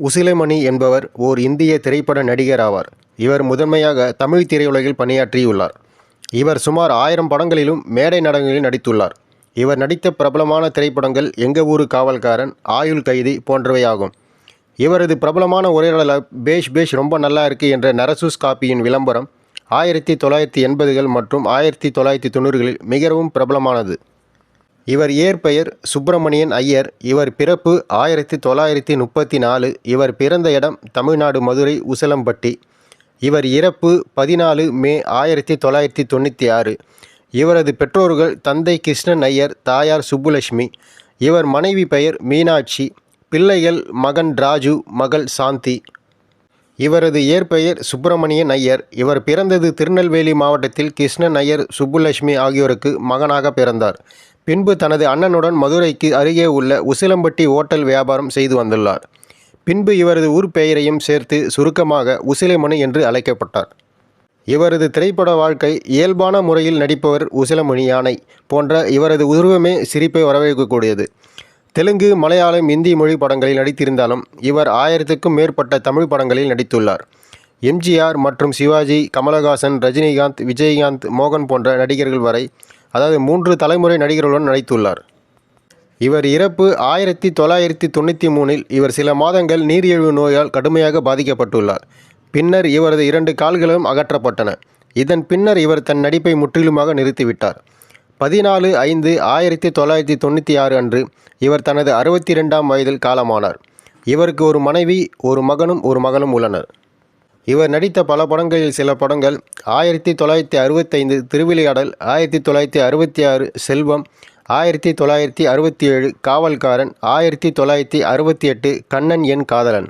உசிலமணி என்பவர் ஓர் இந்திய திரைப்பட நடிகர் ஆவார் இவர் முதன்மையாக தமிழ் திரையுலகில் பணியாற்றியுள்ளார். இவர் சுமார் ஆயிரம் படங்களிலும் மேடை நாடகங்களில் நடித்துள்ளார். இவர் நடித்த பிரபலமான திரைப்படங்கள் எங்க ஊரு காவல்காரன் ஆயுள் கைதி போன்றவையாகும். இவரது பிரபலமான உரையாடலாக பேஷ் பேஷ் ரொம்ப நல்லா இருக்கு என்ற நரசூஸ் காப்பியின் விளம்பரம் ஆயிரத்தி தொள்ளாயிரத்தி எண்பதுகள் மற்றும் ஆயிரத்தி தொள்ளாயிரத்தி தொண்ணூறுகளில் மிகவும் பிரபலமானது. இவர் இயற்பெயர் சுப்பிரமணியன் ஐயர். இவர் பிறப்பு ஆயிரத்தி தொள்ளாயிரத்தி முப்பத்தி நாலு இவர் பிறந்த இடம் தமிழ்நாடு மதுரை உசலம்பட்டி. இவர் இறப்பு பதினாலு மே ஆயிரத்தி தொள்ளாயிரத்தி தொண்ணூற்றி ஆறு. இவரது பெற்றோர்கள் தந்தை கிருஷ்ணன் ஐயர் தாயார் சுப்புலட்சுமி. இவர் மனைவி பெயர் மீனாட்சி. பிள்ளைகள் மகன் ராஜு மகள் சாந்தி. இவரது இயற்பெயர் சுப்பிரமணியன் ஐயர். இவர் பிறந்தது திருநெல்வேலி மாவட்டத்தில் கிருஷ்ணன் ஐயர் சுப்புலட்சுமி ஆகியோருக்கு மகனாக பிறந்தார். பின்பு தனது அண்ணனுடன் மதுரைக்கு அருகே உள்ள உசிலம்பட்டி ஓட்டல் வியாபாரம் செய்து வந்துள்ளார். பின்பு இவரது ஊர் பெயரையும் சேர்த்து சுருக்கமாக உசிலமணி என்று அழைக்கப்பட்டார். இவரது திரைப்பட வாழ்க்கை இயல்பான முறையில் நடிப்பவர் உசிலமணி யானை போன்ற இவரது உருவமே சிரிப்பை வரவேற்கக்கூடியது. தெலுங்கு மலையாளம் இந்தி மொழி படங்களில் நடித்திருந்தாலும் இவர் ஆயிரத்துக்கும் மேற்பட்ட தமிழ் படங்களில் நடித்துள்ளார். எம்ஜிஆர் மற்றும் சிவாஜி கமலஹாசன் ரஜினிகாந்த் விஜயகாந்த் மோகன் போன்ற நடிகர்கள் வரை அதாவது மூன்று தலைமுறை நடிகர்களுடன் நடித்துள்ளார். இவர் இறப்பு ஆயிரத்தி தொள்ளாயிரத்தி தொண்ணூற்றி மூணில் இவர் சில மாதங்கள் நீரிழிவு நோயால் கடுமையாக பாதிக்கப்பட்டுள்ளார். பின்னர் இவரது இரண்டு கால்களும் அகற்றப்பட்டன. இதன் பின்னர் இவர் தன் நடிப்பை முற்றிலுமாக நிறுத்திவிட்டார். பதினாலு ஐந்து ஆயிரத்தி தொள்ளாயிரத்தி தொண்ணூற்றி ஆறு அன்று இவர் தனது அறுபத்தி ரெண்டாம் வயதில் காலமானார். இவருக்கு ஒரு மனைவி ஒரு மகனும் ஒரு மகளும் உள்ளனர். இவர் நடித்த பல படங்களில் சில படங்கள். ஆயிரத்தி தொள்ளாயிரத்தி அறுபத்தைந்து திருவிளையாடல் ஆயிரத்தி தொள்ளாயிரத்தி அறுபத்தி ஆறு செல்வம் ஆயிரத்தி தொள்ளாயிரத்தி அறுபத்தி ஏழு காவல்காரன் ஆயிரத்தி தொள்ளாயிரத்தி அறுபத்தி எட்டு கண்ணன் என் காதலன்.